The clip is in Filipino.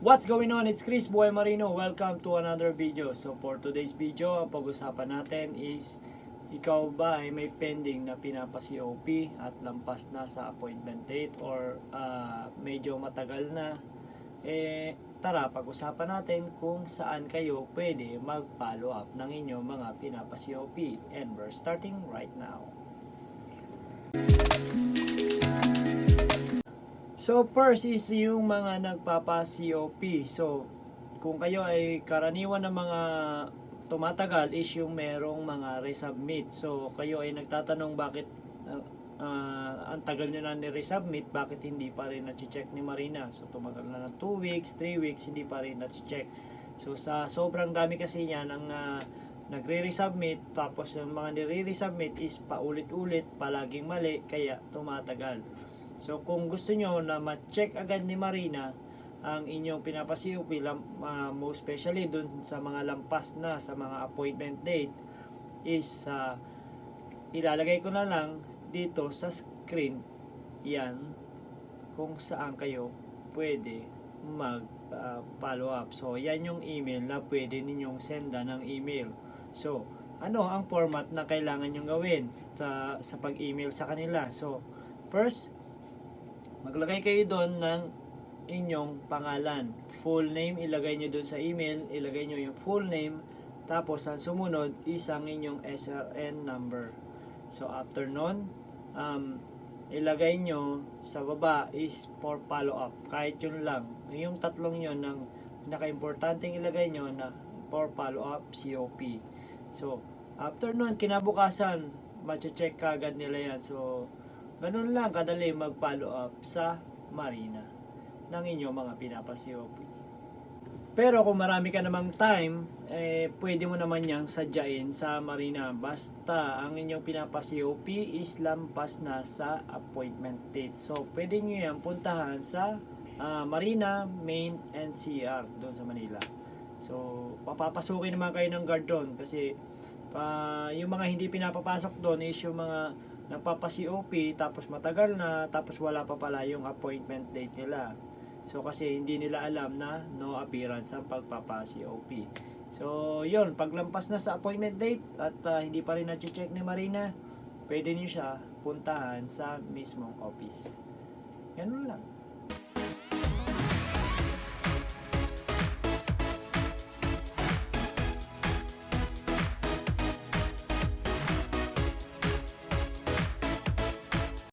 What's going on? It's Chris Boy Marino. Welcome to another video. So for today's video, ang pag-usapan natin is ikaw ba ay may pending na pinapa-COP at lampas na sa appointment date or ah, medyo matagal na eh tara pag-usapan natin kung saan kayo pwede mag-follow up ng inyong mga pinapa-COP and we're starting right now. So first is yung mga nagpapa-COP. So kung kayo ay karaniwan ng mga tumatagal is yung merong mga resubmit. So kayo ay nagtatanong bakit uh, uh, ang tagal nyo na ni-resubmit, bakit hindi pa rin na-check ni Marina. So tumagal na ng 2 weeks, 3 weeks, hindi pa rin na-check. So sa sobrang dami kasi niya ng uh, nagre-resubmit, tapos yung mga nire-resubmit is paulit-ulit, palaging mali, kaya tumatagal. So kung gusto nyo na ma-check agad ni Marina ang inyong pinapasiup, uh, most especially dun sa mga lampas na sa mga appointment date is uh, ilalagay ko na lang dito sa screen yan kung saan kayo pwede mag uh, follow up. So yan yung email na pwede ninyong senda ng email. So ano ang format na kailangan nyong gawin sa, sa pag-email sa kanila. So first maglagay kayo doon ng inyong pangalan. Full name, ilagay nyo doon sa email, ilagay nyo yung full name, tapos ang sumunod is ang inyong SRN number. So after nun, um, ilagay nyo sa baba is for follow up. Kahit yun lang. Yung tatlong yun ng pinaka-importanting ilagay nyo na for follow up COP. So after nun, kinabukasan, mache-check ka agad nila yan. So ganun lang kadali mag-follow up sa Marina ng inyong mga pinapa-COP. Pero kung marami ka namang time, eh, pwede mo naman yang sadyain sa Marina. Basta ang inyong pinapa-COP is lampas na sa appointment date. So, pwede nyo yan puntahan sa ah, Marina, Main, NCR doon sa Manila. So, papapasukin naman kayo ng guard doon kasi pa yung mga hindi pinapapasok doon is yung mga nagpapa-COP tapos matagal na tapos wala pa pala yung appointment date nila. So kasi hindi nila alam na no appearance ang pagpapa-COP. So yun, paglampas na sa appointment date at ah, hindi pa rin na-check ni Marina, pwede niyo siya puntahan sa mismong office. Ganun lang.